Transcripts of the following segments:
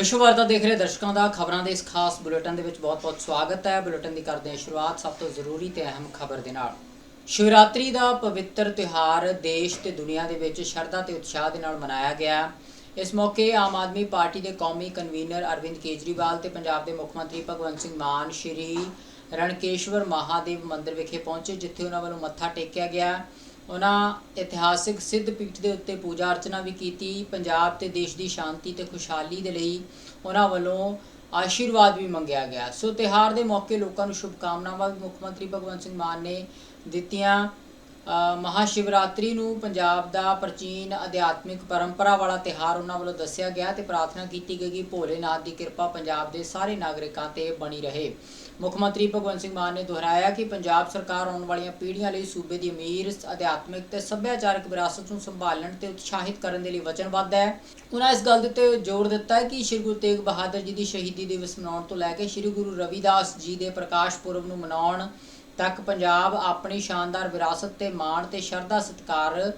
ਵਿਸ਼ਵ ਵਰਤਾ ਦੇਖ ਰਹੇ ਦਰਸ਼ਕਾਂ ਦਾ ਖਬਰਾਂ ਦੇ ਇਸ ਖਾਸ ਬੁਲੇਟਿਨ ਦੇ ਵਿੱਚ ਬਹੁਤ-ਬਹੁਤ ਸਵਾਗਤ ਹੈ। ਬੁਲੇਟਿਨ ਦੀ ਕਰਦੇ ਹਾਂ ਸ਼ੁਰੂਆਤ ਸਭ ਤੋਂ ਜ਼ਰੂਰੀ ਤੇ ਅਹਿਮ ਖਬਰ ਦੇ ਨਾਲ। ਸ਼ਿਵਰਾਤਰੀ ਦਾ ਪਵਿੱਤਰ ਤਿਉਹਾਰ ਦੇਸ਼ ਤੇ ਦੁਨੀਆ ਦੇ ਵਿੱਚ ਸ਼ਰਧਾ ਤੇ ਉਤਸ਼ਾਹ ਦੇ ਨਾਲ ਮਨਾਇਆ ਗਿਆ ਇਸ ਮੌਕੇ ਆਮ ਆਦਮੀ ਪਾਰਟੀ ਦੇ ਕੌਮੀ ਕਨਵੀਨਰ ਅਰਵਿੰਦ ਕੇਜਰੀਵਾਲ ਤੇ ਪੰਜਾਬ ਦੇ ਮੁੱਖ ਮੰਤਰੀ ਭਗਵੰਤ ਸਿੰਘ ਮਾਨ, ਸ਼੍ਰੀ ਰਣਕੇਸ਼ਵਰ ਮਹਾਦੇਵ ਮੰਦਿਰ ਵਿਖੇ ਪਹੁੰਚੇ, ਜਿੱਥੇ ਉਹਨਾਂ ਵੱਲੋਂ ਮੱਥਾ ਟੇਕਿਆ ਗਿਆ। ਉਹਨਾਂ ਇਤਿਹਾਸਿਕ ਸਿੱਧ ਪੀਠ ਦੇ ਉੱਤੇ ਪੂਜਾ ਅਰਚਨਾ ਵੀ ਕੀਤੀ ਪੰਜਾਬ ਤੇ ਦੇਸ਼ ਦੀ ਸ਼ਾਂਤੀ ਤੇ ਖੁਸ਼ਹਾਲੀ ਦੇ ਲਈ ਉਹਨਾਂ ਵੱਲੋਂ ਆਸ਼ੀਰਵਾਦ ਵੀ ਮੰਗਿਆ ਗਿਆ। ਸੋ ਤਿਹਾਰ ਦੇ ਮੌਕੇ ਲੋਕਾਂ ਨੂੰ ਸ਼ੁਭਕਾਮਨਾਵਾਂ ਵੀ ਮੁੱਖ ਮੰਤਰੀ ਭਗਵੰਤ ਸਿੰਘ ਮਾਨ ਨੇ ਦਿੱਤੀਆਂ। ਅ, ਮਹਾਸ਼ਿਵਰਾਤਰੀ ਨੂੰ ਪੰਜਾਬ ਦਾ ਪ੍ਰਾਚੀਨ ਅਧਿਆਤਮਿਕ ਪਰੰਪਰਾ ਵਾਲਾ ਤਿਹਾਰ ਉਹਨਾਂ ਵੱਲੋਂ ਦੱਸਿਆ ਗਿਆ ਤੇ ਪ੍ਰਾਰਥਨਾ ਕੀਤੀ ਗਈ ਕਿ ਭੋਲੇਨਾਥ ਦੀ ਕਿਰਪਾ ਪੰਜਾਬ ਦੇ ਸਾਰੇ ਨਾਗਰਿਕਾਂ ਤੇ ਬਣੀ ਰਹੇ। ਮੁੱਖ ਮੰਤਰੀ ਭਗਵੰਤ ਸਿੰਘ ਮਾਨ ਨੇ ਦੁਹਰਾਇਆ ਕਿ ਪੰਜਾਬ ਸਰਕਾਰ ਆਉਣ ਵਾਲੀਆਂ ਪੀੜ੍ਹੀਆਂ ਲਈ ਸੂਬੇ ਦੀ ਅਮੀਰ, ਅਧਿਆਤਮਿਕ ਤੇ ਸੱਭਿਆਚਾਰਕ ਵਿਰਾਸਤ ਨੂੰ ਸੰਭਾਲਣ ਤੇ ਉਤਸ਼ਾਹਿਤ ਕਰਨ ਦੇ ਲਈ ਵਚਨਬੱਧ ਹੈ। ਉਹਨਾਂ ਇਸ ਗੱਲ ਦੇ ਉੱਤੇ ਜ਼ੋਰ ਦਿੱਤਾ ਹੈ ਕਿ ਸ੍ਰੀ ਗੁਰੂ ਤੇਗ ਬਹਾਦਰ ਜੀ ਦੀ ਸ਼ਹੀਦੀ ਦਿਵਸ ਮਨਾਉਣ ਤੋਂ ਲੈ ਕੇ ਸ੍ਰੀ ਗੁਰੂ ਰਵਿਦਾਸ ਜੀ ਦੇ ਪ੍ਰਕਾਸ਼ ਪੁਰਬ ਨੂੰ ਮਨਾਉਣ ਤੱਕ ਪੰਜਾਬ ਆਪਣੀ ਸ਼ਾਨਦਾਰ ਵਿਰਾਸਤ ਤੇ ਮਾਣ ਤੇ ਸ਼ਰਧਾ ਸਤਿਕਾਰ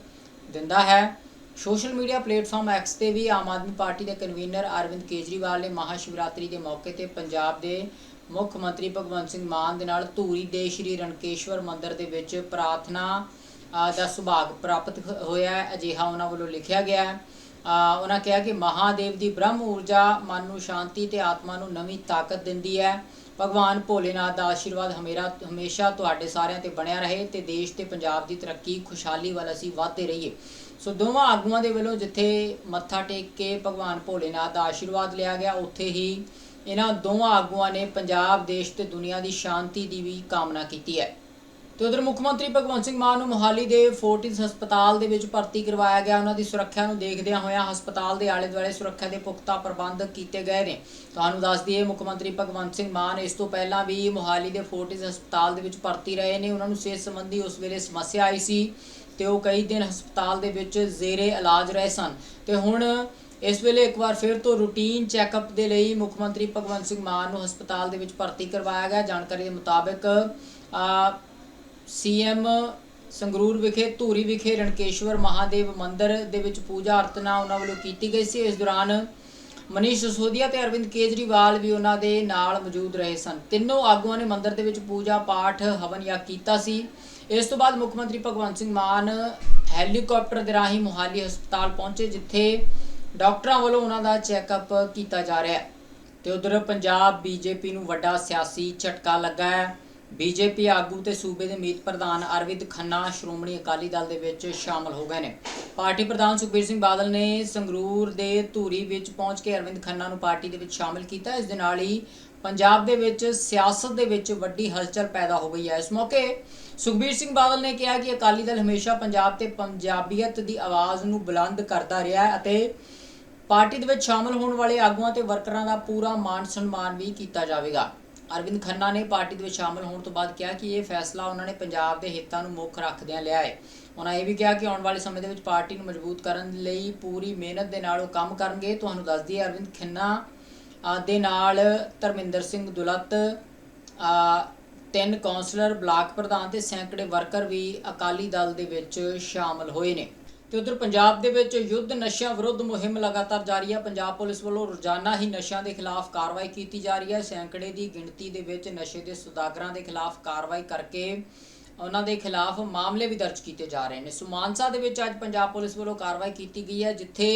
ਦਿੰਦਾ ਹੈ। ਸੋਸ਼ਲ ਮੀਡੀਆ ਪਲੇਟਫਾਰਮ ਐਕਸ ਤੇ ਵੀ ਆਮ ਆਦਮੀ ਪਾਰਟੀ ਦੇ ਕਨਵੀਨਰ ਅਰਵਿੰਦ ਕੇਜਰੀਵਾਲ ਨੇ ਮਹਾਸ਼ਿਵਰਾਤਰੀ ਦੇ ਮੌਕੇ ਤੇ ਪੰਜਾਬ ਦੇ ਮੁੱਖ ਮੰਤਰੀ ਭਗਵੰਤ ਸਿੰਘ ਮਾਨ ਦੇ ਨਾਲ ਧੂਰੀ ਦੇ ਸ਼੍ਰੀ ਰਣਕੇਸ਼ਵਰ ਮੰਦਿਰ ਦੇ ਵਿੱਚ ਪ੍ਰਾਰਥਨਾ ਦਾ ਸੁਭਾਗ ਪ੍ਰਾਪਤ ਹੋਇਆ ਅਜਿਹਾ ਉਹਨਾਂ ਵੱਲੋਂ ਲਿਖਿਆ ਗਿਆ ਹੈ। ਉਹਨਾਂ ਕਿਹਾ ਕਿ ਮਹਾਦੇਵ ਦੀ ਬ੍ਰਹਮ ਊਰਜਾ ਮਨ ਨੂੰ ਸ਼ਾਂਤੀ ਤੇ ਆਤਮਾ ਨੂੰ ਨਵੀਂ ਤਾਕਤ ਦਿੰਦੀ ਹੈ। ਭਗਵਾਨ ਭੋਲੇਨਾਥ ਦਾ ਆਸ਼ੀਰਵਾਦ ਹਮੇਰਾ, ਹਮੇਸ਼ਾ ਤੁਹਾਡੇ ਸਾਰਿਆਂ ਤੇ ਬਣਿਆ ਰਹੇ ਤੇ ਦੇਸ਼ ਤੇ ਪੰਜਾਬ ਦੀ ਤਰੱਕੀ, ਖੁਸ਼ਹਾਲੀ ਵੱਲ ਅਸੀਂ ਵਧਦੇ ਰਹੀਏ। ਸੋ ਦੋਵਾਂ ਆਗੂਆਂ ਦੇ ਵੱਲੋਂ ਜਿੱਥੇ ਮੱਥਾ ਟੇਕ ਕੇ ਭਗਵਾਨ ਭੋਲੇਨਾਥ ਦਾ ਆਸ਼ੀਰਵਾਦ ਲਿਆ ਗਿਆ, ਉੱਥੇ ਹੀ ਇਹਨਾਂ ਦੋਵਾਂ ਆਗੂਆਂ ਨੇ ਪੰਜਾਬ, ਦੇਸ਼ ਤੇ ਦੁਨੀਆ ਦੀ ਸ਼ਾਂਤੀ ਦੀ ਵੀ ਕਾਮਨਾ ਕੀਤੀ ਹੈ। ਤੇ ਉਧਰ ਮੁੱਖ ਮੰਤਰੀ ਭਗਵੰਤ ਸਿੰਘ ਮਾਨ ਨੂੰ ਮੋਹਾਲੀ ਦੇ ਫੋਰਟਿਸ ਹਸਪਤਾਲ ਦੇ ਵਿੱਚ ਭਰਤੀ ਕਰਵਾਇਆ ਗਿਆ। ਉਹਨਾਂ ਦੀ ਸੁਰੱਖਿਆ ਨੂੰ ਦੇਖਦਿਆਂ ਹੋਇਆਂ ਹਸਪਤਾਲ ਦੇ ਆਲੇ ਦੁਆਲੇ ਸੁਰੱਖਿਆ ਦੇ ਪੁਖਤਾ ਪ੍ਰਬੰਧ ਕੀਤੇ ਗਏ ਨੇ। ਤੁਹਾਨੂੰ ਦੱਸ ਦਈਏ, ਮੁੱਖ ਮੰਤਰੀ ਭਗਵੰਤ ਸਿੰਘ ਮਾਨ ਇਸ ਤੋਂ ਪਹਿਲਾਂ ਵੀ ਮੋਹਾਲੀ ਦੇ ਫੋਰਟਿਸ ਹਸਪਤਾਲ ਦੇ ਵਿੱਚ ਭਰਤੀ ਰਹੇ ਨੇ। ਉਹਨਾਂ ਨੂੰ ਸਿਹਤ ਸੰਬੰਧੀ ਉਸ ਵੇਲੇ ਸਮੱਸਿਆ ਆਈ ਸੀ ਤੇ ਉਹ ਕਈ ਦਿਨ ਹਸਪਤਾਲ ਦੇ ਵਿੱਚ ਜ਼ੇਰੇ ਇਲਾਜ ਰਹੇ ਸਨ। ਤੇ ਹੁਣ ਇਸ ਵੇਲੇ ਇੱਕ ਵਾਰ ਫਿਰ ਤੋਂ ਰੂਟੀਨ ਚੈੱਕਅਪ ਦੇ ਲਈ ਮੁੱਖ ਮੰਤਰੀ ਭਗਵੰਤ ਸਿੰਘ ਮਾਨ ਨੂੰ ਹਸਪਤਾਲ ਦੇ ਵਿੱਚ ਭਰਤੀ ਕਰਵਾਇਆ ਗਿਆ। ਜਾਣਕਾਰੀ ਦੇ ਮੁਤਾਬਕ ਅ, ਸੀਐਮ ਸੰਗਰੂਰ ਵਿਖੇ ਧੂਰੀ ਵਿਖੇ ਰਣਕੇਸ਼ਵਰ ਮਹਾਦੇਵ ਮੰਦਿਰ ਦੇ ਵਿੱਚ ਪੂਜਾ ਅਰਚਨਾ ਉਹਨਾਂ ਵੱਲੋਂ ਕੀਤੀ ਗਈ ਸੀ। ਇਸ ਦੌਰਾਨ ਮਨੀਸ਼ ਸਿਸੋਦੀਆ ਤੇ ਅਰਵਿੰਦ ਕੇਜਰੀਵਾਲ ਵੀ ਉਹਨਾਂ ਦੇ ਨਾਲ ਮੌਜੂਦ ਰਹੇ ਸਨ। ਤਿੰਨੋਂ ਆਗੂਆਂ ਨੇ ਮੰਦਿਰ ਦੇ ਵਿੱਚ ਪੂਜਾ ਪਾਠ ਹਵਨ ਯਾ ਕੀਤਾ ਸੀ। ਇਸ ਤੋਂ ਬਾਅਦ ਮੁੱਖ ਮੰਤਰੀ ਭਗਵੰਤ ਸਿੰਘ ਮਾਨ ਹੈਲੀਕਾਪਟਰ ਦੇ ਰਾਹੀਂ ਮੁਹਾਲੀ ਹਸਪਤਾਲ ਪਹੁੰਚੇ ਜਿੱਥੇ ਡਾਕਟਰਾਂ ਵੱਲੋਂ ਉਹਨਾਂ ਦਾ ਚੈੱਕਅਪ ਕੀਤਾ ਜਾ ਰਿਹਾ ਹੈ। ਤੇ ਉਧਰ ਪੰਜਾਬ ਬੀਜੇਪੀ ਨੂੰ ਵੱਡਾ ਸਿਆਸੀ ਝਟਕਾ ਲੱਗਾ ਹੈ। ਬੀਜੇਪੀ ਆਗੂ ਤੇ ਸੂਬੇ ਦੇ ਮੀਤ ਪ੍ਰਧਾਨ ਅਰਵਿੰਦ ਖੰਨਾ ਸ਼੍ਰੋਮਣੀ ਅਕਾਲੀ ਦਲ ਦੇ ਵਿੱਚ ਸ਼ਾਮਲ ਹੋ ਗਏ ਨੇ। ਪਾਰਟੀ ਪ੍ਰਧਾਨ ਸੁਖਬੀਰ ਸਿੰਘ ਬਾਦਲ ਨੇ ਸੰਗਰੂਰ ਦੇ ਧੂਰੀ ਵਿੱਚ ਪਹੁੰਚ ਕੇ ਅਰਵਿੰਦ ਖੰਨਾ ਨੂੰ ਪਾਰਟੀ ਦੇ ਵਿੱਚ ਸ਼ਾਮਲ ਕੀਤਾ। ਇਸ ਦੇ ਨਾਲ ਹੀ ਪੰਜਾਬ ਦੇ ਵਿੱਚ ਸਿਆਸਤ ਦੇ ਵਿੱਚ ਵੱਡੀ ਹਲਚਲ ਪੈਦਾ ਹੋ ਗਈ ਹੈ। ਇਸ ਮੌਕੇ ਸੁਖਬੀਰ ਸਿੰਘ ਬਾਦਲ ਨੇ ਕਿਹਾ ਕਿ ਅਕਾਲੀ ਦਲ ਹਮੇਸ਼ਾ ਪੰਜਾਬ ਤੇ ਪੰਜਾਬੀਅਤ ਦੀ ਆਵਾਜ਼ ਨੂੰ ਬੁਲੰਦ ਕਰਦਾ ਰਿਹਾ ਹੈ ਅਤੇ ਪਾਰਟੀ ਦੇ ਵਿੱਚ ਸ਼ਾਮਲ ਹੋਣ ਵਾਲੇ ਆਗੂਆਂ ਤੇ ਵਰਕਰਾਂ ਦਾ ਪੂਰਾ ਮਾਣ ਸਨਮਾਨ ਵੀ ਕੀਤਾ ਜਾਵੇਗਾ। ਅਰਵਿੰਦ ਖੰਨਾ ਨੇ ਪਾਰਟੀ ਦੇ ਵਿੱਚ ਸ਼ਾਮਲ ਹੋਣ ਤੋਂ ਬਾਅਦ ਕਿਹਾ ਕਿ ਇਹ ਫੈਸਲਾ ਉਹਨਾਂ ਨੇ ਪੰਜਾਬ ਦੇ ਹਿੱਤਾਂ ਨੂੰ ਮੁੱਖ ਰੱਖਦਿਆਂ ਲਿਆ ਹੈ। ਉਹਨਾਂ ਇਹ ਵੀ ਕਿਹਾ ਕਿ ਆਉਣ ਵਾਲੇ ਸਮੇਂ ਦੇ ਵਿੱਚ ਪਾਰਟੀ ਨੂੰ ਮਜ਼ਬੂਤ ਕਰਨ ਲਈ ਪੂਰੀ ਮਿਹਨਤ ਦੇ ਨਾਲ ਉਹ ਕੰਮ ਕਰਨਗੇ। ਤੁਹਾਨੂੰ ਦੱਸ ਦਈਏ ਅਰਵਿੰਦ ਖੰਨਾ ਦੇ ਨਾਲ ਧਰਮਿੰਦਰ ਸਿੰਘ ਦੁਲਤ ਤਿੰਨ ਕਾਉਂਸਲਰ ਬਲਾਕ ਪ੍ਰਧਾਨ ਤੇ ਸੈਂਕੜੇ ਵਰਕਰ ਵੀ ਅਕਾਲੀ ਦਲ ਦੇ ਵਿੱਚ ਸ਼ਾਮਲ ਹੋਏ ਨੇ। ਤੇ ਉਧਰ ਪੰਜਾਬ ਦੇ ਵਿੱਚ ਯੁੱਧ ਨਸ਼ਿਆਂ ਵਿਰੁੱਧ ਮੁਹਿੰਮ ਲਗਾਤਾਰ ਜਾਰੀ ਹੈ ਪੰਜਾਬ ਪੁਲਿਸ ਵੱਲੋਂ ਰੋਜ਼ਾਨਾ ਹੀ ਨਸ਼ਿਆਂ ਦੇ ਖਿਲਾਫ ਕਾਰਵਾਈ ਕੀਤੀ ਜਾ ਰਹੀ ਹੈ ਸੈਂਕੜੇ ਦੀ ਗਿਣਤੀ ਦੇ ਵਿੱਚ ਨਸ਼ੇ ਦੇ ਸੁਦਾਗਰਾਂ ਦੇ ਖਿਲਾਫ ਕਾਰਵਾਈ ਕਰਕੇ ਉਹਨਾਂ ਦੇ ਖਿਲਾਫ ਮਾਮਲੇ ਵੀ ਦਰਜ ਕੀਤੇ ਜਾ ਰਹੇ ਨੇ। ਸੋ ਮਾਨਸਾ ਦੇ ਵਿੱਚ ਅੱਜ ਪੰਜਾਬ ਪੁਲਿਸ ਵੱਲੋਂ ਕਾਰਵਾਈ ਕੀਤੀ ਗਈ ਹੈ ਜਿੱਥੇ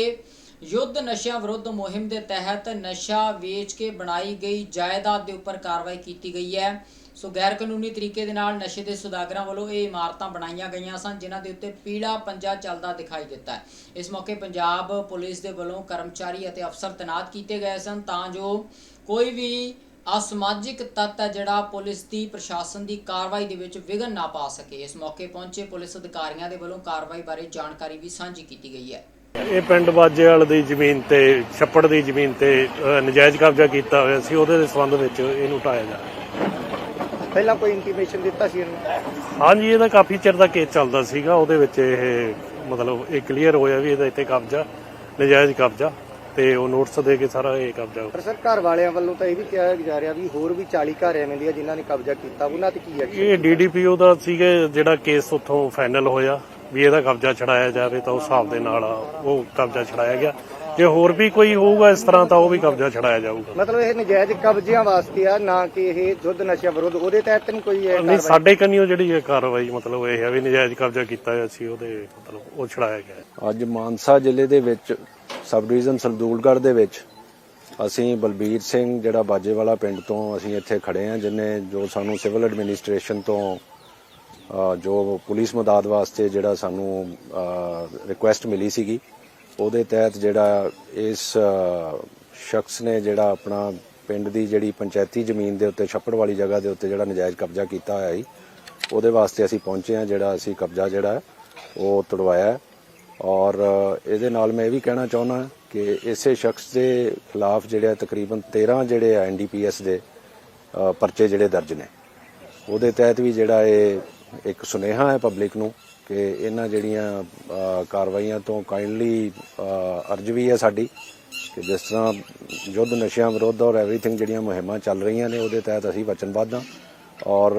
ਯੁੱਧ ਨਸ਼ਿਆਂ ਵਿਰੁੱਧ ਮੁਹਿੰਮ ਦੇ ਤਹਿਤ ਨਸ਼ਾ ਵੇਚ ਕੇ ਬਣਾਈ ਗਈ ਜਾਇਦਾਦ ਦੇ ਉੱਪਰ ਕਾਰਵਾਈ ਕੀਤੀ ਗਈ ਹੈ ਸੋ ਗੈਰ ਕਾਨੂੰਨੀ ਤਰੀਕੇ ਦੇ ਨਾਲ ਨਸ਼ੇ ਦੇ ਸੁਦਾਗਰਾਂ ਵੱਲੋਂ ਇਹ ਇਮਾਰਤਾਂ ਬਣਾਈਆਂ ਗਈਆਂ ਸਨ ਜਿਨ੍ਹਾਂ ਦੇ ਉੱਤੇ ਪੀਲਾ ਪੰਜਾ ਚੱਲਦਾ ਦਿਖਾਈ ਦਿੱਤਾ ਇਸ ਮੌਕੇ ਪੰਜਾਬ ਪੁਲਿਸ ਦੇ ਵੱਲੋਂ ਕਰਮਚਾਰੀ ਅਤੇ ਅਫਸਰ ਤੈਨਾਤ ਕੀਤੇ ਗਏ ਸਨ ਤਾਂ ਜੋ ਕੋਈ ਵੀ ਅਸਮਾਜਿਕ ਤੱਤ ਹੈ ਜਿਹੜਾ ਪੁਲਿਸ ਦੀ ਪ੍ਰਸ਼ਾਸਨ ਦੀ ਕਾਰਵਾਈ ਦੇ ਵਿੱਚ ਵਿਘਨ ਨਾ ਪਾ ਸਕੇ। ਇਸ ਮੌਕੇ ਪਹੁੰਚੇ ਪੁਲਿਸ ਅਧਿਕਾਰੀਆਂ ਦੇ ਵੱਲੋਂ ਕਾਰਵਾਈ ਬਾਰੇ ਜਾਣਕਾਰੀ ਵੀ ਸਾਂਝੀ ਕੀਤੀ ਗਈ ਹੈ। ਇਹ ਪਿੰਡ ਬਾਜੇਵਾਲ ਦੀ ਜ਼ਮੀਨ ਤੇ ਛੱਪੜ ਦੀ ਜ਼ਮੀਨ ਤੇ ਅ, ਨਜਾਇਜ਼ ਕਬਜ਼ਾ ਕੀਤਾ ਹੋਇਆ ਸੀ। ਉਹਦੇ ਦੇ ਸੰਬੰਧ ਵਿੱਚ ਇਹਨੂੰ ਢਾਇਆ ਜਾ ਰਿਹਾ ਪਹਿਲਾਂ ਕੋਈ ਇੰਟੀਮੇਸ਼ਨ ਦਿੱਤਾ ਸੀ ਇਹਨੂੰ? ਹਾਂਜੀ ਇਹਦਾ ਕਾਫੀ ਚਿਰ ਦਾ ਕੇਸ ਚੱਲਦਾ ਸੀਗਾ। ਉਹਦੇ ਵਿੱਚ ਇਹ ਮਤਲਬ ਇਹ ਕਲੀਅਰ ਹੋਇਆ ਵੀ ਇਹਦਾ ਇੱਥੇ ਕਬਜ਼ਾ ਨਜਾਇਜ਼ ਕਬਜ਼ਾ ਤੇ ਉਹ ਨੋਟਿਸ ਦੇ ਕੇ ਸਾਰਾ ਇਹ ਕਬਜ਼ਾ ਪਰ ਸਰ ਘਰ ਵਾਲਿਆਂ ਵੱਲੋਂ ਤਾਂ ਇਹ ਵੀ ਕਿਹਾ ਜਾ ਰਿਹਾ ਵੀ ਹੋਰ ਵੀ 40 ਘਰ ਐਵੇਂ ਦੇ ਆ ਜਿਨ੍ਹਾਂ ਨੇ ਕਬਜ਼ਾ ਕੀਤਾ ਉਹਨਾਂ ਤੇ ਕੀ ਐਕਸ਼ਨ ਇਹ ਡੀਡੀਪੀਓ ਦਾ ਸੀਗੇ ਜਿਹੜਾ ਕੇਸ ਉੱਥੋਂ ਫਾਈਨਲ ਹੋਇਆ ਵੀ ਇਹਦਾ ਕਬਜ਼ਾ ਛਡਾਇਆ ਜਾਵੇ ਤਾਂ ਉਸ ਹਿਸਾਬ ਦੇ ਨਾਲ ਉਹ ਕਬਜ਼ਾ ਛਡਾਇਆ ਗਿਆ। ਜੇ ਹੋਰ ਵੀ ਕੋਈ ਹੋਊਗਾ ਇਸ ਤਰ੍ਹਾਂ ਤਾਂ ਉਹ ਵੀ ਕਬਜ਼ਾ ਛਡਾਇਆ ਜਾਊਗਾ ਮਤਲਬ ਇਹ ਨਜਾਇਜ਼ ਕਬਜ਼ਿਆਂ ਵਾਸਤੇ ਆ ਨਾ ਕਿ ਇਹ ਯੁੱਧ ਨਸ਼ਾ ਵਿਰੋਧ ਉਹਦੇ ਤਹਿਤ ਨਹੀਂ ਕੋਈ ਇਹ ਨਹੀਂ ਕਾਰਵਾਈ ਸਾਡੇ ਕੰਨਿਓ ਜਿਹੜੀ ਇਹ ਕਾਰਵਾਈ ਮਤਲਬ ਇਹ ਹੈ ਵੀ ਨਜਾਇਜ਼ ਕਬਜ਼ਾ ਕੀਤਾ ਹੋਇਆ ਸੀ ਉਹਦੇ ਮਤਲਬ ਉਹ ਛਡਾਇਆ ਗਿਆ। ਅੱਜ ਮਾਨਸਾ ਜ਼ਿਲ੍ਹੇ ਦੇ ਵਿੱਚ ਸਬ ਡਿਵੀਜ਼ਨ ਸਰਦੂਲਗੜ੍ਹ ਦੇ ਵਿੱਚ ਅਸੀਂ ਬਲਬੀਰ ਸਿੰਘ ਜਿਹੜਾ ਬਾਜੇਵਾਲਾ ਪਿੰਡ ਤੋਂ ਅਸੀਂ ਇੱਥੇ ਖੜੇ ਹਾਂ ਜਿਨੇ ਜੋ ਸਾਨੂੰ ਸਿਵਲ ਐਡਮਿਨਿਸਟ੍ਰੇਸ਼ਨ ਤੋਂ ਜੋ ਪੁਲਿਸ ਮਦਦ ਵਾਸਤੇ ਜਿਹੜਾ ਸਾਨੂੰ ਰਿਕੁਐਸਟ ਮਿਲੀ ਸੀਗੀ ਉਹਦੇ ਤਹਿਤ ਜਿਹੜਾ ਇਸ ਸ਼ਖਸ ਨੇ ਜਿਹੜਾ ਆਪਣਾ ਪਿੰਡ ਦੀ ਜਿਹੜੀ ਪੰਚਾਇਤੀ ਜ਼ਮੀਨ ਦੇ ਉੱਤੇ, ਛੱਪੜ ਵਾਲੀ ਜਗ੍ਹਾ ਦੇ ਉੱਤੇ ਜਿਹੜਾ ਨਜਾਇਜ਼ ਕਬਜ਼ਾ ਕੀਤਾ ਹੋਇਆ ਸੀ, ਉਹਦੇ ਵਾਸਤੇ ਅਸੀਂ ਪਹੁੰਚੇ ਹਾਂ, ਜਿਹੜਾ ਅਸੀਂ ਕਬਜ਼ਾ ਜਿਹੜਾ ਉਹ ਤੜਵਾਇਆ ਔਰ ਇਹਦੇ ਨਾਲ ਮੈਂ ਇਹ ਵੀ ਕਹਿਣਾ ਚਾਹੁੰਦਾ ਕਿ ਇਸੇ ਸ਼ਖਸ ਦੇ ਖਿਲਾਫ ਜਿਹੜੇ ਆ ਤਕਰੀਬਨ 13 ਜਿਹੜੇ ਐਨਡੀਪੀਐਸ ਦੇ ਪਰਚੇ ਜਿਹੜੇ ਦਰਜ ਨੇ। ਉਹਦੇ ਤਹਿਤ ਵੀ ਜਿਹੜਾ ਇਹ ਇੱਕ ਸੁਨੇਹਾ ਹੈ ਪਬਲਿਕ ਨੂੰ ਕਿ ਇਹਨਾਂ ਜਿਹੜੀਆਂ ਕਾਰਵਾਈਆਂ ਤੋਂ ਕਾਈਂਡਲੀ ਅਰਜ਼ ਵੀ ਹੈ ਸਾਡੀ ਕਿ ਜਿਸ ਤਰ੍ਹਾਂ ਯੁੱਧ ਨਸ਼ਿਆਂ ਵਿਰੁੱਧ ਔਰ ਐਵਰੀਥਿੰਗ ਜਿਹੜੀਆਂ ਮੁਹਿੰਮਾਂ ਚੱਲ ਰਹੀਆਂ ਨੇ, ਉਹਦੇ ਤਹਿਤ ਅਸੀਂ ਵਚਨਬੱਧ ਹਾਂ ਔਰ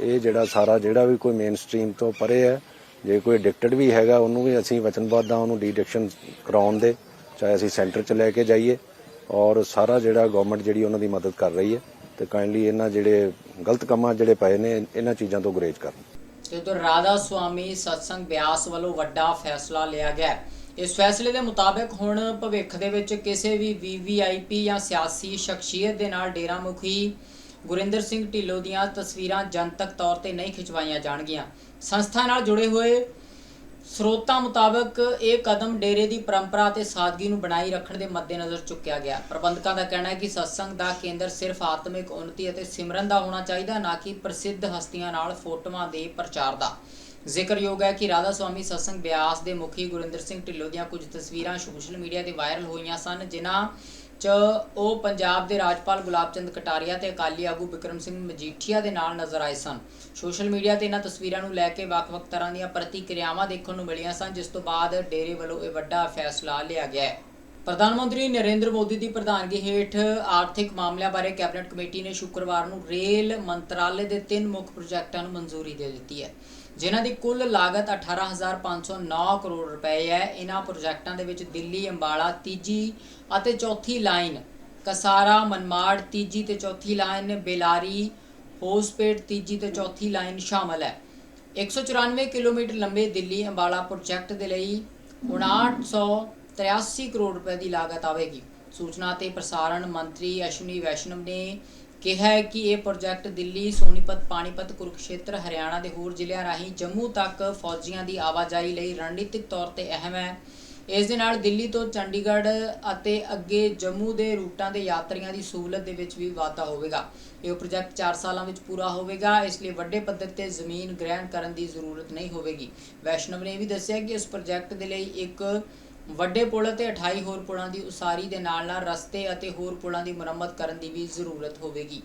ਇਹ ਜਿਹੜਾ ਸਾਰਾ ਜਿਹੜਾ ਵੀ ਕੋਈ ਮੇਨ ਸਟ੍ਰੀਮ ਤੋਂ ਪਰੇ ਹੈ, ਜੇ ਕੋਈ ਐਡਿਕਟਡ ਵੀ ਹੈਗਾ, ਉਹਨੂੰ ਵੀ ਅਸੀਂ ਵਚਨਬੱਧ ਹਾਂ ਉਹਨੂੰ ਡੀਡਿਕਸ਼ਨ ਕਰਾਉਣ ਦੇ, ਚਾਹੇ ਅਸੀਂ ਸੈਂਟਰ 'ਚ ਲੈ ਕੇ ਜਾਈਏ। ਔਰ ਸਾਰਾ ਜਿਹੜਾ ਗਵਰਨਮੈਂਟ ਜਿਹੜੀ ਉਹਨਾਂ ਦੀ ਮਦਦ ਕਰ ਰਹੀ ਹੈ, ਤੇ ਕਾਈਂਡਲੀ ਇਹਨਾਂ ਜਿਹੜੇ ਗਲਤ ਕੰਮਾਂ ਜਿਹੜੇ ਪਏ ਨੇ, ਇਹਨਾਂ ਚੀਜ਼ਾਂ ਤੋਂ ਗੁਰੇਜ਼ ਕਰਨ। ਤੇ ਰਾਧਾ ਸੁਆਮੀ ਸਤਸੰਗ ਬਿਆਸ ਵੱਲੋਂ ਵੱਡਾ ਫੈਸਲਾ ਲਿਆ ਗਿਆ ਇਸ ਫੈਸਲੇ ਦੇ ਮੁਤਾਬਕ ਹੁਣ ਭਵਿੱਖ ਦੇ ਵਿੱਚ ਕਿਸੇ ਵੀ ਵੀਵੀਆਈਪੀ ਜਾਂ ਸਿਆਸੀ ਸ਼ਖਸੀਅਤ ਦੇ ਨਾਲ ਡੇਰਾ ਮੁਖੀ ਗੁਰਿੰਦਰ ਸਿੰਘ ਢਿੱਲੋਂ ਦੀਆਂ ਤਸਵੀਰਾਂ ਜਨਤਕ ਤੌਰ ਤੇ ਨਹੀਂ ਖਿਚਵਾਈਆਂ ਜਾਣਗੀਆਂ। ਸੰਸਥਾ ਨਾਲ ਜੁੜੇ ਹੋਏ ਸਰੋਤਾਂ ਮੁਤਾਬਕ ਇਹ ਕਦਮ ਡੇਰੇ ਦੀ ਪਰੰਪਰਾ ਅਤੇ ਸਾਦਗੀ ਨੂੰ ਬਣਾਈ ਰੱਖਣ ਦੇ ਮੱਦੇਨਜ਼ਰ ਚੁੱਕਿਆ ਗਿਆ। ਪ੍ਰਬੰਧਕਾਂ ਦਾ ਕਹਿਣਾ ਹੈ ਕਿ ਸਤਸੰਗ ਦਾ ਕੇਂਦਰ ਸਿਰਫ ਆਤਮਿਕ ਉન્નਤੀ ਅਤੇ ਸਿਮਰਨ ਦਾ ਹੋਣਾ ਚਾਹੀਦਾ, ਨਾ ਕਿ ਪ੍ਰਸਿੱਧ ਹਸਤੀਆਂ ਨਾਲ ਫੋਟੋਆਂ ਦੇ ਪ੍ਰਚਾਰ ਦਾ। ਜ਼ਿਕਰਯੋਗ ਹੈ ਕਿ ਰਾਧਾ ਸਵਾਮੀ ਸਤਸੰਗ ਬਿਆਸ ਦੇ ਮੁਖੀ ਗੁਰਿੰਦਰ ਸਿੰਘ ਢਿੱਲੋਂ ਦੀਆਂ ਕੁਝ ਤਸਵੀਰਾਂ ਸੋਸ਼ਲ ਮੀਡੀਆ ਤੇ ਵਾਇਰਲ ਹੋਈਆਂ ਸਨ, ਜਿਨ੍ਹਾਂ 'ਚ ਉਹ ਪੰਜਾਬ ਦੇ ਰਾਜਪਾਲ ਗੁਲਾਬ ਚੰਦ ਕਟਾਰੀਆ ਤੇ ਅਕਾਲੀ ਆਗੂ ਬਿਕਰਮ ਸਿੰਘ ਮਜੀਠੀਆ ਦੇ ਨਾਲ ਨਜ਼ਰ ਆਏ ਸਨ। ਸੋਸ਼ਲ ਮੀਡੀਆ ਤੇ ਇਹਨਾਂ ਤਸਵੀਰਾਂ ਨੂੰ ਲੈ ਕੇ ਵੱਖ-ਵੱਖ ਤਰ੍ਹਾਂ ਦੀਆਂ ਪ੍ਰਤੀਕਿਰਿਆਵਾਂ ਦੇਖਣ ਨੂੰ ਮਿਲੀਆਂ ਸਨ, ਜਿਸ ਤੋਂ ਬਾਅਦ ਡੇਰੇ ਵੱਲੋਂ ਇਹ ਵੱਡਾ ਫੈਸਲਾ ਲਿਆ ਗਿਆ ਹੈ। ਪ੍ਰਧਾਨ ਮੰਤਰੀ ਨਰਿੰਦਰ ਮੋਦੀ ਦੀ ਪ੍ਰਧਾਨਗੀ ਹੇਠ ਆਰਥਿਕ ਮਾਮਲਿਆਂ ਬਾਰੇ ਕੈਬਨਿਟ ਕਮੇਟੀ ਨੇ ਸ਼ੁੱਕਰਵਾਰ ਨੂੰ ਰੇਲ ਮੰਤਰਾਲੇ ਦੇ ਤਿੰਨ ਮੁੱਖ ਪ੍ਰੋਜੈਕਟਾਂ ਨੂੰ ਮਨਜ਼ੂਰੀ ਦੇ ਦਿੱਤੀ ਹੈ, ਜਿਨ੍ਹਾਂ ਦੀ ਕੁੱਲ ਲਾਗਤ 18509 ਕਰੋੜ ਰੁਪਏ ਹੈ। ਇਹਨਾਂ ਪ੍ਰੋਜੈਕਟਾਂ ਦੇ ਵਿੱਚ ਦਿੱਲੀ, ਅੰਬਾਲਾ, ਤੀਜੀ ਅਤੇ ਚੌਥੀ ਲਾਈਨ, ਕਸਾਰਾ, ਮਨਮਾੜ, ਤੀਜੀ ਤੇ ਚੌਥੀ ਲਾਈਨ, ਬੇਲਾਰੀ, ਹੋਸਪੇਟ, ਤੀਜੀ ਤੇ ਚੌਥੀ ਲਾਈਨ ਸ਼ਾਮਲ ਹੈ। 194 ਕਿਲੋਮੀਟਰ ਲੰਬੇ ਦਿੱਲੀ, ਅੰਬਾਲਾ ਪ੍ਰੋਜੈਕਟ ਦੇ ਲਈ 5983 ਕਰੋੜ ਰੁਪਏ ਦੀ ਲਾਗਤ ਆਵੇਗੀ। ਸੂਚਨਾ ਤੇ ਪ੍ਰਸਾਰਣ ਮੰਤਰੀ ਅਸ਼ਵਨੀ ਵੈਸ਼ਨਵ ਨੇ ਕਿਹਾ ਹੈ ਕਿ ਇਹ ਪ੍ਰੋਜੈਕਟ ਦਿੱਲੀ, ਸੋਨੀਪਤ, ਪਾਣੀਪਤ, ਕੁਰੂਕਸ਼ੇਤਰ, ਹਰਿਆਣਾ ਦੇ ਹੋਰ ਜ਼ਿਲ੍ਹਿਆਂ ਰਾਹੀਂ ਜੰਮੂ ਤੱਕ ਫੌਜੀਆਂ ਦੀ ਆਵਾਜਾਈ ਲਈ ਰਣਨੀਤਿਕ ਤੌਰ ਤੇ ਅਹਿਮ ਹੈ। ਇਸ ਦੇ ਨਾਲ ਦਿੱਲੀ ਤੋਂ ਚੰਡੀਗੜ੍ਹ ਅਤੇ ਅੱਗੇ ਜੰਮੂ ਦੇ ਰੂਟਾਂ ਦੇ ਯਾਤਰੀਆਂ ਦੀ ਸਹੂਲਤ ਦੇ ਵਿੱਚ ਵੀ ਵਾਧਾ ਹੋਵੇਗਾ। ਇਹ ਪ੍ਰੋਜੈਕਟ 4 ਸਾਲਾਂ ਵਿੱਚ ਪੂਰਾ ਹੋਵੇਗਾ, ਇਸ ਲਈ ਵੱਡੇ ਪੱਧਰ ਤੇ ਜ਼ਮੀਨ ਗ੍ਰਹਿਣ ਕਰਨ ਦੀ ਜ਼ਰੂਰਤ ਨਹੀਂ ਹੋਵੇਗੀ। ਵੈਸ਼ਨਵ ਨੇ ਇਹ ਵੀ ਦੱਸਿਆ ਕਿ ਇਸ ਪ੍ਰੋਜੈਕਟ ਦੇ ਲਈ ਇੱਕ ਵੱਡੇ ਪੁਲ ਅਤੇ 28 ਹੋਰ ਪੁਲਾਂ ਦੀ ਉਸਾਰੀ ਦੇ ਨਾਲ ਨਾਲ ਰਸਤੇ ਅਤੇ ਹੋਰ ਪੁਲਾਂ ਦੀ ਮੁਰੰਮਤ ਕਰਨ ਦੀ ਵੀ ਜ਼ਰੂਰਤ ਹੋਵੇਗੀ।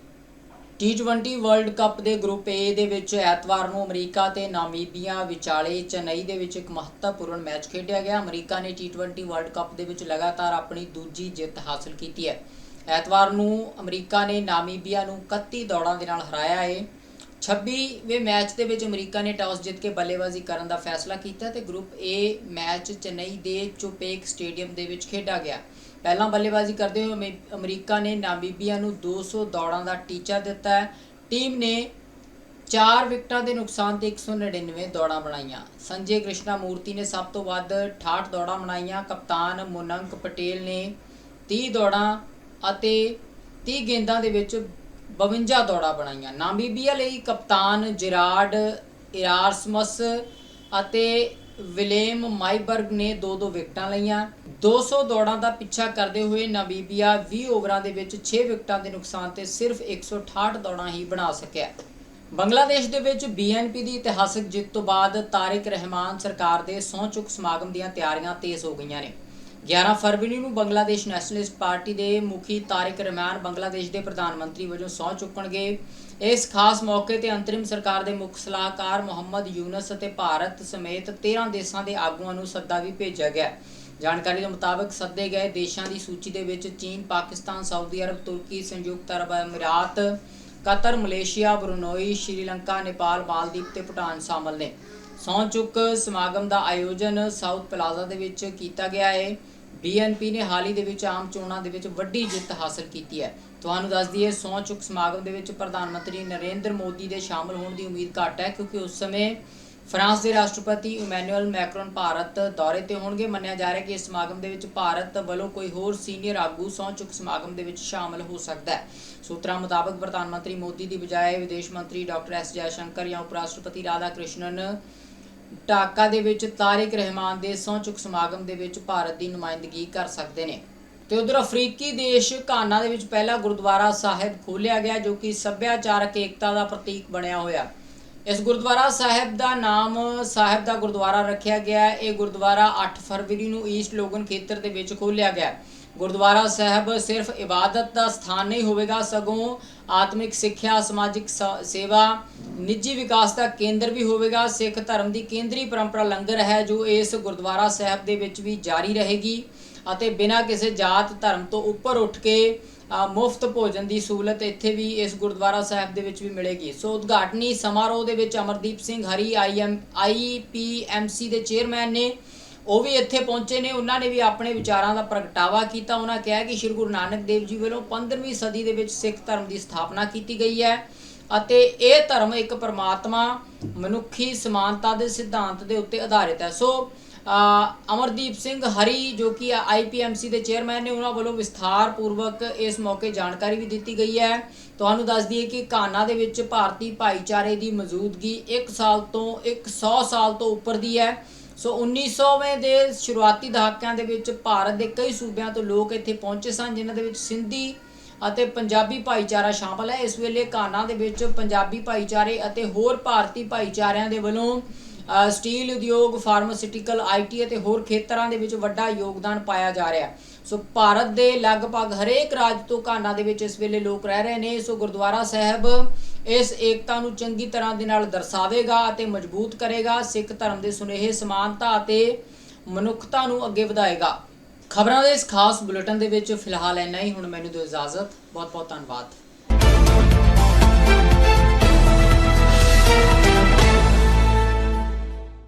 T20 ਵਰਲਡ ਕੱਪ ਦੇ ਗਰੁੱਪ A ਦੇ ਵਿੱਚ ਐਤਵਾਰ ਨੂੰ ਅਮਰੀਕਾ ਤੇ ਨਾਮੀਬੀਆ ਵਿਚਾਲੇ ਚੇਨਈ ਦੇ ਵਿੱਚ ਇੱਕ ਮਹੱਤਵਪੂਰਨ ਮੈਚ ਖੇਡਿਆ ਗਿਆ। ਅਮਰੀਕਾ ਨੇ T20 ਵਰਲਡ ਕੱਪ ਦੇ ਵਿੱਚ ਲਗਾਤਾਰ ਆਪਣੀ ਦੂਜੀ ਜਿੱਤ ਹਾਸਲ ਕੀਤੀ ਹੈ। ਐਤਵਾਰ ਨੂੰ ਅਮਰੀਕਾ ਨੇ ਨਾਮੀਬੀਆ ਨੂੰ 31 ਦੌੜਾਂ ਦੇ ਨਾਲ ਹਰਾਇਆ ਹੈ। 26ਵੇਂ ਮੈਚ ਦੇ ਵਿੱਚ ਅਮਰੀਕਾ ਨੇ ਟਾਸ ਜਿੱਤ ਕੇ ਬੱਲੇਬਾਜ਼ੀ ਕਰਨ ਦਾ ਫੈਸਲਾ ਕੀਤਾ ਤੇ ਗਰੁੱਪ ਏ ਮੈਚ ਚੇਨਈ ਦੇ ਚੋਪੇਕ ਸਟੇਡੀਅਮ ਦੇ ਵਿੱਚ ਖੇਡਿਆ ਗਿਆ। ਪਹਿਲਾਂ ਬੱਲੇਬਾਜ਼ੀ ਕਰਦੇ ਹੋਏ ਅਮੇ- ਅਮਰੀਕਾ ਨੇ ਨਾਮੀਬੀਆ ਨੂੰ 200 ਦੌੜਾਂ ਦਾ ਟੀਚਾ ਦਿੱਤਾ। ਹੈ ਟੀਮ ਨੇ 4 ਵਿਕਟਾਂ ਦੇ ਨੁਕਸਾਨ ਤੇ 199 ਦੌੜਾਂ ਬਣਾਈਆਂ। ਸੰਜੇ ਕ੍ਰਿਸ਼ਨਾ ਮੂਰਤੀ ਨੇ ਸਭ ਤੋਂ ਵੱਧ 68 ਦੌੜਾਂ ਬਣਾਈਆਂ। ਕਪਤਾਨ ਮੁਨੰਕ ਪਟੇਲ ਨੇ 30 ਦੌੜਾਂ ਅਤੇ 30 ਗੇਂਦਾਂ ਦੇ ਵਿੱਚ 52 ਦੌੜਾਂ ਬਣਾਈਆਂ। ਨਾਮੀਬੀਆ ਲਈ ਕਪਤਾਨ ਜਿਰਾਰਡ ਇਰਾਰਸਮਸ ਅਤੇ ਵਿਲੇਮ ਮਾਈਬਰਗ ਨੇ ਦੋ ਦੋ ਵਿਕਟਾਂ ਲਈਆਂ। 200 ਦੌੜਾਂ ਦਾ ਪਿੱਛਾ ਕਰਦੇ ਹੋਏ ਨਾਮੀਬੀਆ 20 ਓਵਰਾਂ ਦੇ ਵਿੱਚ 6 ਵਿਕਟਾਂ ਦੇ ਨੁਕਸਾਨ ਤੇ ਸਿਰਫ 168 ਦੌੜਾਂ ਹੀ ਬਣਾ ਸਕਿਆ। ਬੰਗਲਾਦੇਸ਼ ਦੇ ਵਿੱਚ ਬੀਐਨਪੀ ਦੀ ਇਤਿਹਾਸਕ ਜਿੱਤ ਤੋਂ ਬਾਅਦ ਤਾਰਿਕ ਰਹਿਮਾਨ ਸਰਕਾਰ ਦੇ ਸਹੁੰ ਚੁੱਕ ਸਮਾਗਮ ਦੀਆਂ ਤਿਆਰੀਆਂ ਤੇਜ਼ ਹੋ ਗਈਆਂ ਨੇ। 11 ਫਰਵਰੀ ਨੂੰ ਬੰਗਲਾਦੇਸ਼ ਨੈਸ਼ਨਲਿਸਟ ਪਾਰਟੀ ਦੇ ਮੁਖੀ ਤਾਰਿਕ ਰਹਿਮਾਨ ਬੰਗਲਾਦੇਸ਼ ਦੇ ਪ੍ਰਧਾਨ ਮੰਤਰੀ ਵਜੋਂ ਸਹੁੰ ਚੁੱਕਣਗੇ। ਇਸ ਖਾਸ ਮੌਕੇ ਤੇ ਅੰਤਰਿਮ ਸਰਕਾਰ ਦੇ ਮੁੱਖ ਸਲਾਹਕਾਰ ਮੁਹੰਮਦ ਯੂਨਸ ਅਤੇ ਭਾਰਤ ਸਮੇਤ 13 ਦੇਸ਼ਾਂ ਦੇ ਆਗੂਆਂ ਨੂੰ ਸੱਦਾ ਵੀ ਭੇਜਿਆ ਗਿਆ। ਜਾਣਕਾਰੀ ਦੇ ਮੁਤਾਬਕ ਸੱਦੇ ਗਏ ਦੇਸ਼ਾਂ ਦੀ ਸੂਚੀ ਦੇ ਵਿੱਚ ਚੀਨ, ਪਾਕਿਸਤਾਨ, ਸਾਊਦੀ ਅਰਬ, ਤੁਰਕੀ, ਸੰਯੁਕਤ Arab Emirates, Qatar, Malaysia, Brunei, Sri Lanka, Nepal, Maldives ਤੇ ਭੂਟਾਨ ਸ਼ਾਮਲ ਨੇ। ਸਹੁੰ ਚੁੱਕ ਸਮਾਗਮ ਦਾ ਆਯੋਜਨ ਸਾਊਥ ਪਲਾਜ਼ਾ ਦੇ ਵਿੱਚ ਕੀਤਾ ਗਿਆ ਹੈ ਬੀਐਨਪੀ ਨੇ ਹਾਲ ਹੀ ਦੇ ਵਿੱਚ ਆਮ ਚੋਣਾਂ ਦੇ ਵਿੱਚ ਵੱਡੀ ਜਿੱਤ ਹਾਸਲ ਕੀਤੀ ਹੈ। ਤੁਹਾਨੂੰ ਦੱਸ ਦਈਏ, ਸਹੁੰ ਚੁੱਕ ਸਮਾਗਮ ਦੇ ਵਿੱਚ ਪ੍ਰਧਾਨ ਮੰਤਰੀ ਨਰਿੰਦਰ ਮੋਦੀ ਦੇ ਸ਼ਾਮਲ ਹੋਣ ਦੀ ਉਮੀਦ ਘੱਟ ਹੈ, ਕਿਉਂਕਿ ਉਸ ਸਮੇਂ ਫਰਾਂਸ ਦੇ ਰਾਸ਼ਟਰਪਤੀ ਇਮੈਨੂਅਲ ਮੈਕਰੋਨ ਭਾਰਤ ਦੌਰੇ ਤੇ ਹੋਣਗੇ। ਮੰਨਿਆ ਜਾ ਰਿਹਾ ਕਿ ਇਸ ਸਮਾਗਮ ਦੇ ਵਿੱਚ ਭਾਰਤ ਵੱਲੋਂ ਕੋਈ ਹੋਰ ਸੀਨੀਅਰ ਆਗੂ ਸਹੁੰ ਚੁੱਕ ਸਮਾਗਮ ਦੇ ਵਿੱਚ ਸ਼ਾਮਲ ਹੋ ਸਕਦਾ ਹੈ। ਸੂਤਰਾਂ ਮੁਤਾਬਕ ਪ੍ਰਧਾਨ ਮੰਤਰੀ ਮੋਦੀ ਦੀ ਬਜਾਏ ਵਿਦੇਸ਼ ਮੰਤਰੀ ਡਾਕਟਰ ਐਸ ਜੈਸ਼ੰਕਰ ਜਾਂ ਉਪ ਰਾਸ਼ਟਰਪਤੀ ਰਾਧਾ ਕ੍ਰਿਸ਼ਨਨ ਢਾਕਾ ਦੇ ਵਿੱਚ ਤਾਰਿਕ ਰਹਿਮਾਨ ਦੇ ਸਹੁੰ ਚੁੱਕ ਸਮਾਗਮ ਦੇ ਵਿੱਚ ਭਾਰਤ ਦੀ ਨੁਮਾਇੰਦਗੀ ਕਰ ਸਕਦੇ ਨੇ। ਤੇ ਉਧਰ ਅਫਰੀਕੀ ਦੇਸ਼ ਘਾਨਾ ਦੇ ਵਿੱਚ ਪਹਿਲਾ ਗੁਰਦੁਆਰਾ ਸਾਹਿਬ ਖੋਲ੍ਹਿਆ ਗਿਆ ਜੋ ਕਿ ਸੱਭਿਆਚਾਰਕ ਏਕਤਾ ਦਾ ਪ੍ਰਤੀਕ ਬਣਿਆ ਹੋਇਆ। ਇਸ ਗੁਰਦੁਆਰਾ ਸਾਹਿਬ ਦਾ ਨਾਮ ਸਾਹਿਬ ਦਾ ਗੁਰਦੁਆਰਾ ਰੱਖਿਆ ਗਿਆ। ਇਹ ਗੁਰਦੁਆਰਾ 8 ਫਰਵਰੀ ਨੂੰ ਈਸਟ ਲੋਗਨ ਖੇਤਰ ਦੇ ਵਿੱਚ ਖੋਲ੍ਹਿਆ ਗਿਆ। ਗੁਰਦੁਆਰਾ ਸਾਹਿਬ ਸਿਰਫ ਇਬਾਦਤ ਦਾ ਸਥਾਨ ਨਹੀਂ ਹੋਵੇਗਾ, ਸਗੋਂ ਆਤਮਿਕ ਸਿੱਖਿਆ, ਸਮਾਜਿਕ ਸ- ਸੇਵਾ, ਨਿੱਜੀ ਵਿਕਾਸ ਦਾ ਕੇਂਦਰ ਵੀ ਹੋਵੇਗਾ। ਸਿੱਖ ਧਰਮ ਦੀ ਕੇਂਦਰੀ ਪਰੰਪਰਾ ਲੰਗਰ ਹੈ, ਜੋ ਇਸ ਗੁਰਦੁਆਰਾ ਸਾਹਿਬ ਦੇ ਵਿੱਚ ਵੀ ਜਾਰੀ ਰਹੇਗੀ ਅਤੇ ਬਿਨਾਂ ਕਿਸੇ ਜਾਤ ਧਰਮ ਤੋਂ ਉੱਪਰ ਉੱਠ ਕੇ ਮੁਫਤ ਭੋਜਨ ਦੀ ਸਹੂਲਤ ਇੱਥੇ ਵੀ ਇਸ ਗੁਰਦੁਆਰਾ ਸਾਹਿਬ ਦੇ ਵਿੱਚ ਵੀ ਮਿਲੇਗੀ। ਸੋ ਉਦਘਾਟਨੀ ਸਮਾਰੋਹ ਦੇ ਵਿੱਚ ਅਮਰਦੀਪ ਸਿੰਘ ਹਰੀ ਆਈਐਮ ਆਈਪੀਐਮਸੀ ਦੇ ਚੇਅਰਮੈਨ ਨੇ ਉਹ ਵੀ ਇੱਥੇ ਪਹੁੰਚੇ ਨੇ, ਉਹਨਾਂ ਨੇ ਵੀ ਆਪਣੇ ਵਿਚਾਰਾਂ ਦਾ ਪ੍ਰਗਟਾਵਾ ਕੀਤਾ। ਉਹਨਾਂ ਕਿਹਾ ਕਿ ਸ੍ਰੀ ਗੁਰੂ ਨਾਨਕ ਦੇਵ ਜੀ ਵੱਲੋਂ 15ਵੀਂ ਸਦੀ ਦੇ ਵਿੱਚ ਸਿੱਖ ਧਰਮ ਦੀ ਸਥਾਪਨਾ ਕੀਤੀ ਗਈ ਹੈ ਅਤੇ ਇਹ ਧਰਮ ਇੱਕ ਪਰਮਾਤਮਾ ਮਨੁੱਖੀ ਸਮਾਨਤਾ ਦੇ ਸਿਧਾਂਤ ਦੇ ਉੱਤੇ ਆਧਾਰਿਤ ਹੈ। ਸੋ ਅਮਰਦੀਪ ਸਿੰਘ ਹਰੀ ਜੋ ਕਿ ਆਈਪੀਐਮਸੀ ਦੇ ਚੇਅਰਮੈਨ ਨੇ, ਉਹਨਾਂ ਵੱਲੋਂ ਵਿਸਥਾਰ ਪੂਰਵਕ ਇਸ ਮੌਕੇ ਜਾਣਕਾਰੀ ਵੀ ਦਿੱਤੀ ਗਈ ਹੈ। ਤੁਹਾਨੂੰ ਦੱਸ ਦਈਏ ਕਿ ਕਾਨਾ ਦੇ ਵਿੱਚ ਭਾਰਤੀ ਭਾਈਚਾਰੇ ਦੀ ਮੌਜੂਦਗੀ 1 ਸਾਲ ਤੋਂ 100 ਸਾਲ ਤੋਂ ਉੱਪਰ ਦੀ ਹੈ। ਸੋ 1900ਵੇਂ ਦੇ ਸ਼ੁਰੂਆਤੀ ਦਹਾਕਿਆਂ ਦੇ ਵਿੱਚ ਭਾਰਤ ਦੇ ਕਈ ਸੂਬਿਆਂ ਤੋਂ ਲੋਕ ਇੱਥੇ ਪਹੁੰਚੇ ਸਨ, ਜਿਨ੍ਹਾਂ ਦੇ ਵਿੱਚ ਸਿੰਧੀ ਅਤੇ ਪੰਜਾਬੀ ਭਾਈਚਾਰਾ ਸ਼ਾਮਲ ਹੈ। ਇਸ ਵੇਲੇ ਕਾਨਾ ਦੇ ਵਿੱਚ ਪੰਜਾਬੀ ਭਾਈਚਾਰੇ ਅਤੇ ਹੋਰ ਭਾਰਤੀ ਭਾਈਚਾਰਿਆਂ ਦੇ ਵੱਲੋਂ ਸਟੀਲ ਉਦਯੋਗ, ਫਾਰਮਾਸਿਊਟੀਕਲ ਆਈਟੀ ਅਤੇ ਹੋਰ ਖੇਤਰਾਂ ਦੇ ਵਿੱਚ ਵੱਡਾ ਯੋਗਦਾਨ ਪਾਇਆ ਜਾ ਰਿਹਾ ਹੈ। ਸੋ ਭਾਰਤ ਦੇ ਲਗਭਗ ਹਰੇਕ ਰਾਜ ਤੋਂ ਘਾਨਾ ਦੇ ਵਿੱਚ ਇਸ ਵੇਲੇ ਲੋਕ ਰਹਿ ਰਹੇ ਨੇ। ਸੋ ਗੁਰਦੁਆਰਾ ਸਾਹਿਬ ਇਸ ਏਕਤਾ ਨੂੰ ਚੰਗੀ ਤਰ੍ਹਾਂ ਦੇ ਨਾਲ ਦਰਸਾਵੇਗਾ ਅਤੇ ਮਜ਼ਬੂਤ ਕਰੇਗਾ। ਸਿੱਖ ਧਰਮ ਦੇ ਸੁਨੇਹੇ, ਸਮਾਨਤਾ ਅਤੇ ਮਨੁੱਖਤਾ ਨੂੰ ਅੱਗੇ ਵਧਾਏਗਾ। ਖਬਰਾਂ ਦੇ ਇਸ ਖਾਸ ਬੁਲੇਟਨ ਦੇ ਵਿੱਚ ਫਿਲਹਾਲ ਇੰਨਾ ਹੀ। ਹੁਣ ਮੈਨੂੰ ਦਿਓ ਇਜਾਜ਼ਤ। ਬਹੁਤ ਬਹੁਤ ਧੰਨਵਾਦ।